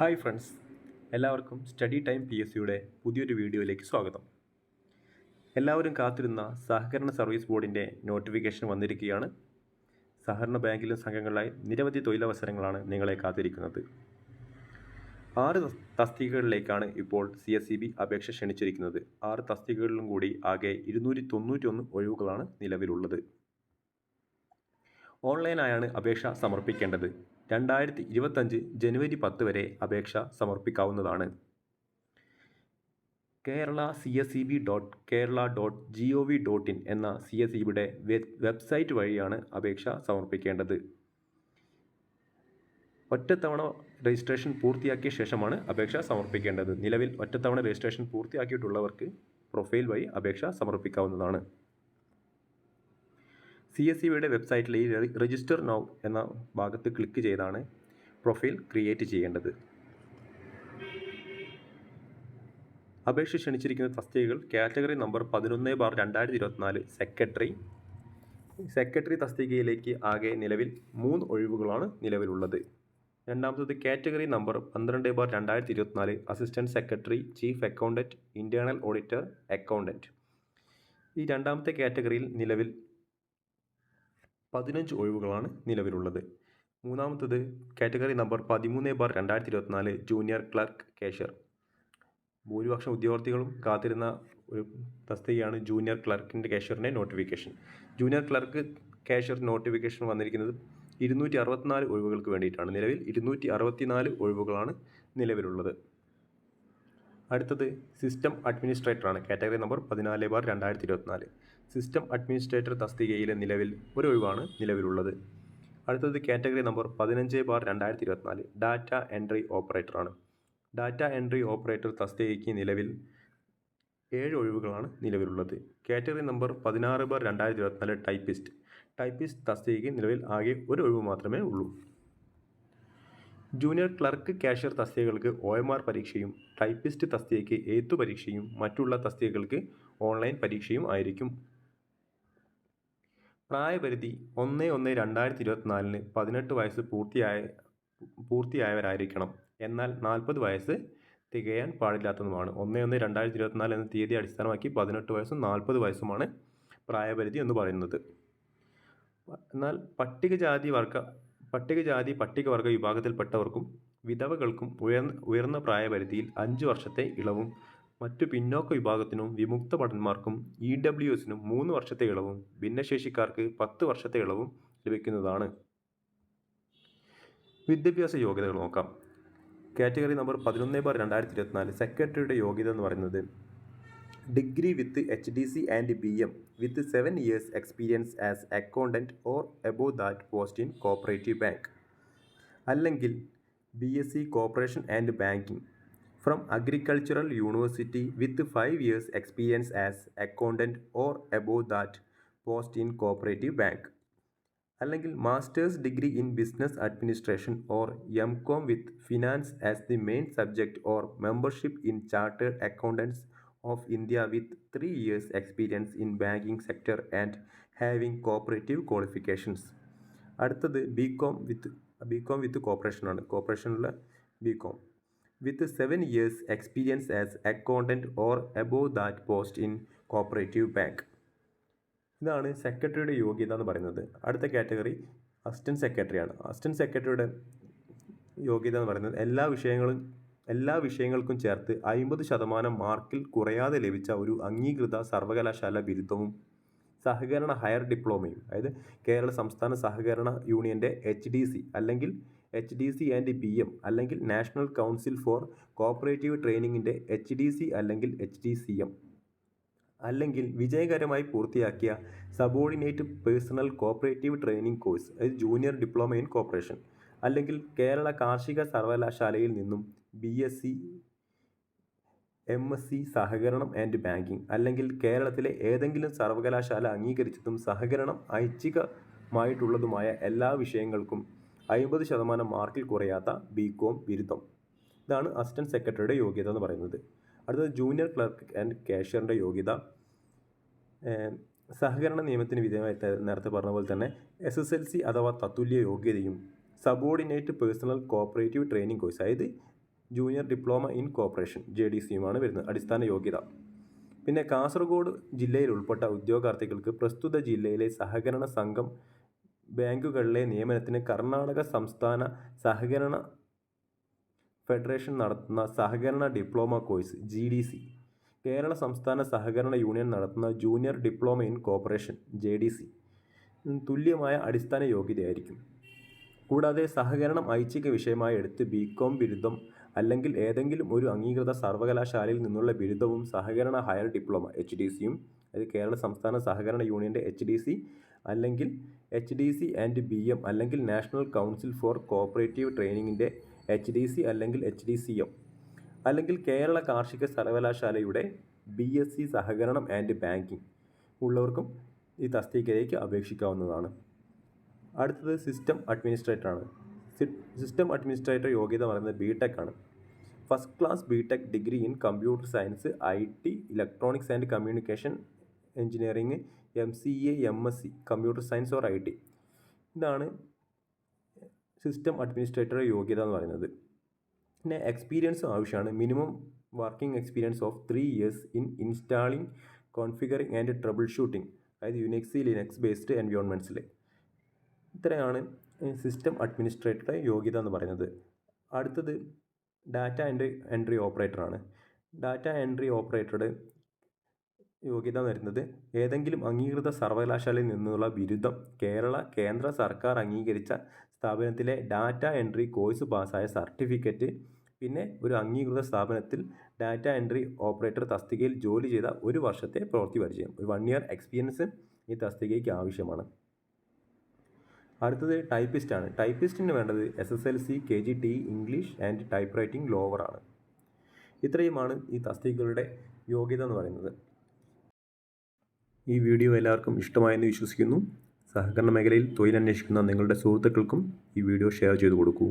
Hi friends എല്ലാവർക്കും study time P S സിയുടെ പുതിയൊരു വീഡിയോയിലേക്ക് സ്വാഗതം. എല്ലാവരും കാത്തിരുന്ന സഹകരണ സർവീസ് ബോർഡിന്റെ നോട്ടിഫിക്കേഷൻ വന്നിരിക്കുകയാണ്. സഹകരണ ബാങ്കിലും സംഘങ്ങളിലായി നിരവധി തൊഴിലവസരങ്ങളാണ് നിങ്ങളെ കാത്തിരിക്കുന്നത്. ആറ് തസ്തികകളിലേക്കാണ് ഇപ്പോൾ സി എസ് സി ബി അപേക്ഷ ക്ഷണിച്ചിരിക്കുന്നത്. ആറ് തസ്തികകളിലും കൂടി ആകെ ഇരുന്നൂറ്റി തൊണ്ണൂറ്റൊന്ന് ഒഴിവുകളാണ് നിലവിലുള്ളത്. ഓൺലൈനായാണ് അപേക്ഷ സമർപ്പിക്കേണ്ടത്. രണ്ടായിരത്തി ഇരുപത്തഞ്ച് ജനുവരി പത്ത് വരെ അപേക്ഷ സമർപ്പിക്കാവുന്നതാണ്. Kerala C S E B dot Kerala dot G O V dot in എന്ന സി എസ് ഇ ബിയുടെ വെബ്സൈറ്റ് വഴിയാണ് അപേക്ഷ സമർപ്പിക്കേണ്ടത്. ഒറ്റത്തവണ രജിസ്ട്രേഷൻ പൂർത്തിയാക്കിയ ശേഷമാണ് അപേക്ഷ സമർപ്പിക്കേണ്ടത്. നിലവിൽ ഒറ്റത്തവണ രജിസ്ട്രേഷൻ പൂർത്തിയാക്കിയിട്ടുള്ളവർക്ക് പ്രൊഫൈൽ വഴി അപേക്ഷ സമർപ്പിക്കാവുന്നതാണ്. സി എസ് സിയുടെ വെബ്സൈറ്റിൽ ഈ രജിസ്റ്റർ നൗ എന്ന ഭാഗത്ത് ക്ലിക്ക് ചെയ്താണ് പ്രൊഫൈൽ ക്രിയേറ്റ് ചെയ്യേണ്ടത്. അപേക്ഷ ക്ഷണിച്ചിരിക്കുന്ന തസ്തികകൾ കാറ്റഗറി നമ്പർ പതിനൊന്ന് ബാർ രണ്ടായിരത്തി ഇരുപത്തിനാല് സെക്രട്ടറി സെക്രട്ടറി തസ്തികയിലേക്ക് ആകെ നിലവിൽ മൂന്ന് ഒഴിവുകളാണ് നിലവിലുള്ളത്. രണ്ടാമത്തത് കാറ്റഗറി നമ്പർ പന്ത്രണ്ട് ബാർ രണ്ടായിരത്തി ഇരുപത്തിനാല് assistant secretary chief accountant internal auditor accountant ഈ രണ്ടാമത്തെ കാറ്റഗറിയിൽ നിലവിൽ പതിനഞ്ച് ഒഴിവുകളാണ് നിലവിലുള്ളത്. മൂന്നാമത്തത് കാറ്റഗറി നമ്പർ പതിമൂന്ന് ബാർ രണ്ടായിരത്തി ഇരുപത്തിനാല് ജൂനിയർ ക്ലർക്ക് കാഷ്യർ. ഭൂരിപക്ഷം ഉദ്യോഗാർത്ഥികളും കാത്തിരുന്ന ഒരു തസ്തികയാണ് ജൂനിയർ ക്ലർക്കിന്റെ കാഷ്യറിന്റെ notification. Junior clerk cashier notification വന്നിരിക്കുന്നത് ഇരുന്നൂറ്റി അറുപത്തിനാല് ഒഴിവുകൾക്ക് വേണ്ടിയിട്ടാണ്. നിലവിൽ ഇരുന്നൂറ്റി അറുപത്തിനാല് ഒഴിവുകളാണ് നിലവിലുള്ളത്. അടുത്തത് സിസ്റ്റം അഡ്മിനിസ്ട്രേറ്ററാണ് കാറ്റഗറി നമ്പർ പതിനാല് ബാർ രണ്ടായിരത്തി ഇരുപത്തിനാല് സിസ്റ്റം അഡ്മിനിസ്ട്രേറ്റർ തസ്തികയിലെ നിലവിൽ ഒരു ഒഴിവാണ് നിലവിലുള്ളത്. അടുത്തത് കാറ്റഗറി നമ്പർ പതിനഞ്ച് ബാർ രണ്ടായിരത്തി ഇരുപത്തിനാല് ഡാറ്റ എൻട്രി ഓപ്പറേറ്ററാണ് ഡാറ്റ എൻട്രി ഓപ്പറേറ്റർ തസ്തികയ്ക്ക് നിലവിൽ ഏഴ് ഒഴിവുകളാണ് നിലവിലുള്ളത്. കാറ്റഗറി നമ്പർ പതിനാറ് ബാർ രണ്ടായിരത്തി ഇരുപത്തിനാല് ടൈപ്പിസ്റ്റ് ടൈപ്പിസ്റ്റ് തസ്തികയ്ക്ക് നിലവിൽ ആകെ ഒരു ഒഴിവ് മാത്രമേ ഉള്ളൂ. ജൂനിയർ ക്ലർക്ക് കാഷ്യർ തസ്തികകൾക്ക് ഒ എം ആർ പരീക്ഷയും ടൈപ്പിസ്റ്റ് തസ്തികയ്ക്ക് എഴുത്തു പരീക്ഷയും മറ്റുള്ള തസ്തികകൾക്ക് ഓൺലൈൻ പരീക്ഷയും ആയിരിക്കും. പ്രായപരിധി ഒന്ന് ഒന്ന് രണ്ടായിരത്തി ഇരുപത്തിനാലിന് പതിനെട്ട് വയസ്സ് പൂർത്തിയായ പൂർത്തിയായവരായിരിക്കണം. എന്നാൽ നാൽപ്പത് വയസ്സ് തികയാൻ പാടില്ലാത്തതുമാണ്. ഒന്ന് ഒന്ന് രണ്ടായിരത്തി ഇരുപത്തിനാല് എന്ന തീയതി അടിസ്ഥാനമാക്കി പതിനെട്ട് വയസ്സും നാൽപ്പത് വയസ്സുമാണ് പ്രായപരിധി എന്ന് പറയുന്നത്. എന്നാൽ പട്ടികജാതി വർഗ പട്ടികജാതി പട്ടികവർഗ വിഭാഗത്തിൽപ്പെട്ടവർക്കും വിധവകൾക്കും ഉയർന്ന ഉയർന്ന പ്രായപരിധിയിൽ അഞ്ച് വർഷത്തെ ഇളവും മറ്റു പിന്നോക്ക വിഭാഗത്തിനും വിമുക്ത ഭടന്മാർക്കും ഇ ഡബ്ല്യു എസിനും മൂന്ന് വർഷത്തെ ഇളവും ഭിന്നശേഷിക്കാർക്ക് പത്ത് വർഷത്തെ ഇളവും ലഭിക്കുന്നതാണ്. വിദ്യാഭ്യാസ യോഗ്യതകൾ നോക്കാം. കാറ്റഗറി നമ്പർ പതിനൊന്ന് ബാർ രണ്ടായിരത്തി ഇരുപത്തിനാല് സെക്രട്ടറിയുടെ യോഗ്യത എന്ന് പറയുന്നത് degree with H D C and B M with seven years experience as accountant or above that post in cooperative bank അല്ലെങ്കിൽ B S C cooperation and banking from agricultural university with five years experience as accountant or above that post in cooperative bank അല്ലെങ്കിൽ master's degree in business administration or M com with finance as the main subject or membership in chartered accountants of India with three years experience in banking sector and having cooperative qualifications അടുത്തത് B com with B com with കോപ്പറേഷനാണ് കോപ്പറേഷനുള്ള B com with seven years experience as accountant or above that post in cooperative bank ഇതാണ് സെക്രട്ടറിയുടെ യോഗ്യത എന്ന് പറയുന്നത്. അടുത്ത category assistant സെക്രട്ടറിയാണ് assistant സെക്രട്ടറിയുടെ യോഗ്യത എന്ന് പറയുന്നത് എല്ലാ വിഷയങ്ങളും എല്ലാ വിഷയങ്ങൾക്കും ചേർത്ത് അമ്പത് ശതമാനം മാർക്കിൽ കുറയാതെ ലഭിച്ച ഒരു അംഗീകൃത സർവകലാശാല ബിരുദവും സഹകരണ ഹയർ ഡിപ്ലോമയും. അതായത് കേരള സംസ്ഥാന സഹകരണ യൂണിയന്റെ എച്ച് ഡി സി അല്ലെങ്കിൽ H D C and P M അല്ലെങ്കിൽ നാഷണൽ കൗൺസിൽ ഫോർ കോപ്പറേറ്റീവ് ട്രെയിനിങ്ങിന്റെ എച്ച് ഡി സി അല്ലെങ്കിൽ എച്ച് ഡി സി എം. അല്ലെങ്കിൽ വിജയകരമായി പൂർത്തിയാക്കിയ subordinate personnel cooperative training course അതായത് ജൂനിയർ ഡിപ്ലോമ ഇൻ കോപ്പറേഷൻ. അല്ലെങ്കിൽ കേരള കാർഷിക സർവകലാശാലയിൽ നിന്നും B S C M S C സഹകരണം ആൻഡ് ബാങ്കിങ് അല്ലെങ്കിൽ കേരളത്തിലെ ഏതെങ്കിലും സർവകലാശാല അംഗീകരിച്ചതും സഹകരണം ഐച്ഛികമായിട്ടുള്ളതുമായ എല്ലാ വിഷയങ്ങൾക്കും അമ്പത് ശതമാനം മാർക്കിൽ കുറയാത്ത ബി കോം ബിരുദം. ഇതാണ് അസിസ്റ്റന്റ് സെക്രട്ടറിയുടെ യോഗ്യത എന്ന് പറയുന്നത്. അടുത്തത് ജൂനിയർ ക്ലർക്ക് ആൻഡ് കാഷ്യറിന്റെ യോഗ്യത. സഹകരണ നിയമത്തിന് വിധേയമായി നേരത്തെ പറഞ്ഞ പോലെ തന്നെ എസ് എസ് എൽ സി അഥവാ തത്തുല്യ യോഗ്യതയും subordinate personnel cooperative training course. അതായത് junior diploma in cooperation J D സിയുമാണ് വരുന്നത്. അടിസ്ഥാന യോഗ്യത. പിന്നെ കാസർഗോഡ് ജില്ലയിൽ ഉൾപ്പെട്ട ഉദ്യോഗാർത്ഥികൾക്ക് പ്രസ്തുത ജില്ലയിലെ സഹകരണ സംഘം ബാങ്കുകളിലെ നിയമനത്തിന് കർണാടക സംസ്ഥാന സഹകരണ ഫെഡറേഷൻ നടത്തുന്ന സഹകരണ diploma course G D C. Kerala സംസ്ഥാന സഹകരണ യൂണിയൻ നടത്തുന്ന junior diploma in cooperation J D C. തുല്യമായ അടിസ്ഥാന യോഗ്യതയായിരിക്കും. കൂടാതെ സഹകരണം ഐച്ഛിക വിഷയമായി എടുത്ത് ബി കോം ബിരുദം അല്ലെങ്കിൽ ഏതെങ്കിലും ഒരു അംഗീകൃത സർവകലാശാലയിൽ നിന്നുള്ള ബിരുദവും സഹകരണ ഹയർ ഡിപ്ലോമ എച്ച് ഡി സിയും അത് കേരള സംസ്ഥാന സഹകരണ യൂണിയന്റെ എച്ച് ഡി സി അല്ലെങ്കിൽ H D C and B M അല്ലെങ്കിൽ നാഷണൽ കൗൺസിൽ ഫോർ കോപ്പറേറ്റീവ് ട്രെയിനിങ്ങിന്റെ എച്ച് ഡി സി അല്ലെങ്കിൽ എച്ച് ഡി സി എം അല്ലെങ്കിൽ കേരള കാർഷിക സർവകലാശാലയുടെ ബി എസ് സി സഹകരണം ആൻഡ് ബാങ്കിങ് ഉള്ളവർക്കും ഈ തസ്തികയിലേക്ക് അപേക്ഷിക്കാവുന്നതാണ്. അടുത്തത് സിസ്റ്റം അഡ്മിനിസ്ട്രേറ്റർ ആണ്. സിസ്റ്റം അഡ്മിനിസ്ട്രേറ്റർ യോഗ്യത പറയുന്നത് ബി ടെക് ആണ്. First class B tech degree in computer science I T electronics and communication engineering M C A M S C computer science or I T ഇതാണ് system administrator യോഗ്യത എന്ന് പറയുന്നത്. പിന്നെ എക്സ്പീരിയൻസും ആവശ്യമാണ്. Minimum working experience of three years in installing configuring and troubleshooting അതായത് യുനെക്സി Linux based എൻവയോൺമെന്റ്സിൽ ഇത്രയാണ് system അഡ്മിനിസ്ട്രേറ്ററുടെ യോഗ്യത എന്ന് പറയുന്നത്. അടുത്തത് ഡാറ്റ എൻട്രി എൻട്രി ഓപ്പറേറ്ററാണ് ഡാറ്റ എൻട്രി ഓപ്പറേറ്ററുടെ യോഗ്യത വരുന്നത് ഏതെങ്കിലും അംഗീകൃത സർവകലാശാലയിൽ നിന്നുള്ള ബിരുദം കേരള കേന്ദ്ര സർക്കാർ അംഗീകരിച്ച സ്ഥാപനത്തിലെ ഡാറ്റ എൻട്രി കോഴ്സ് പാസ്സായ സർട്ടിഫിക്കറ്റ് പിന്നെ ഒരു അംഗീകൃത സ്ഥാപനത്തിൽ ഡാറ്റ എൻട്രി ഓപ്പറേറ്റർ തസ്തികയിൽ ജോലി ചെയ്ത ഒരു വർഷത്തെ പ്രവൃത്തി പരിചയം. ഒരു വൺ ഇയർ എക്സ്പീരിയൻസ് ഈ തസ്തികയ്ക്ക് ആവശ്യമാണ്. അടുത്തത് ടൈപ്പിസ്റ്റ് ആണ്. ടൈപ്പിസ്റ്റിന് വേണ്ടത് S S L C K G T English and typewriting lower ആണ്. ഇത്രയുമാണ് ഈ തസ്തികകളുടെ യോഗ്യത എന്ന് പറയുന്നത്. ഈ വീഡിയോ എല്ലാവർക്കും ഇഷ്ടമായെന്ന് വിശ്വസിക്കുന്നു. സഹകരണ മേഖലയിൽ തൊഴിലന്വേഷിക്കുന്ന നിങ്ങളുടെ സുഹൃത്തുക്കൾക്കും ഈ വീഡിയോ ഷെയർ ചെയ്തു കൊടുക്കൂ.